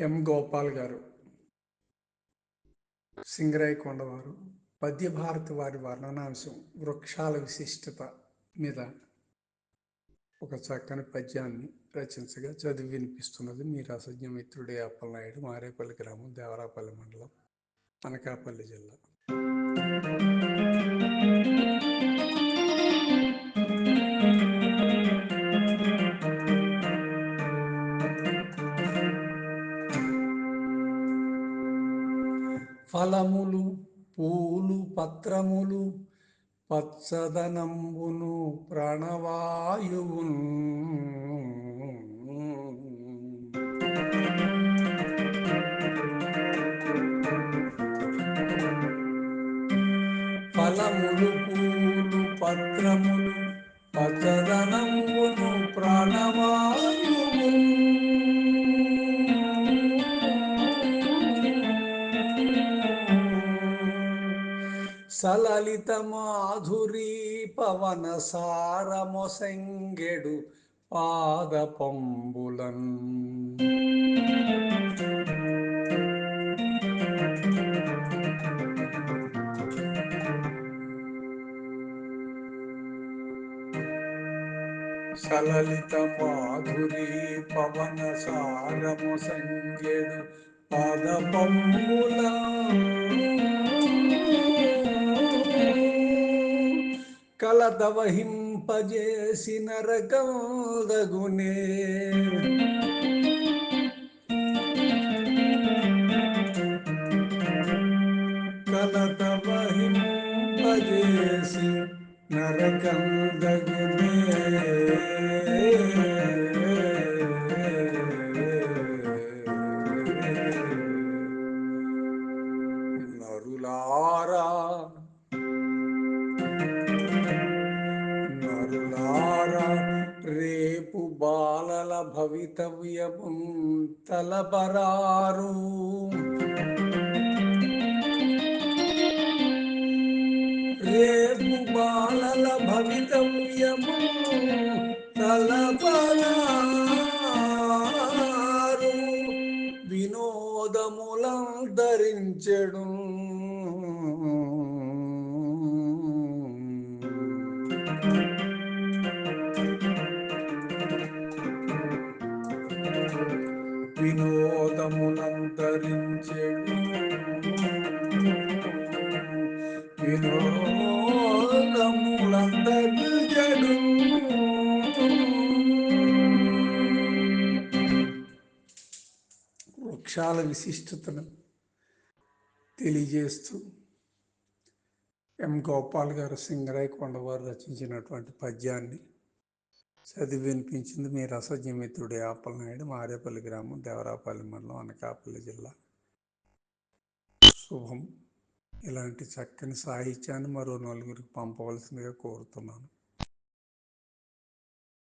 ఎం. గోపాల్ గారు సింగరాయ కొండవారు పద్యభారతి వారి వర్ణనాంశం వృక్షాల విశిష్టత మీద ఒక చక్కని పద్యాన్ని రచించగా చదివి వినిపిస్తున్నది మీ రసజ్ఞ మిత్రుడే అప్పలనాయుడు మారేపల్లి గ్రామం దేవరాపల్లి మండలం అనకాపల్లి జిల్లా. ఫలములు పూలు పత్రములు పచ్చదనంబును ప్రాణవాయువున్. ఫలములు పూలు పత్రములు పచ్చదనంబును ప్రాణవాయు సలలిత మాధురీ పవన సారమొసంగెడు పాద పంబులన్ సలలిత మాధురీ పవన సారమొసంగెడు పాద కలత నరకందగునే రకదగునే నరకందగునే బాలల భవితవ్యము తలపరారు రేపు బాలల భవితవ్యము తలపరారు వినోదములందరించెడు. వినోదములంతరించెడు వినోదములంతరించెడు వృక్షాల విశిష్టతను తెలియజేస్తూ ఎం గోపాల్ గారు సింగరాయ్ కొండవారు రచించినటువంటి పద్యాన్ని చదివి వినిపించింది మీ రసజిమితుడి ఆపలనాయుడు మారేపల్లి గ్రామం దేవరాపల్లి మండలం అనకాపల్లి జిల్లా. శుభం. ఇలాంటి చక్కని సాహిత్యాన్ని మరో నలుగురికి పంపవలసిందిగా కోరుతున్నాను.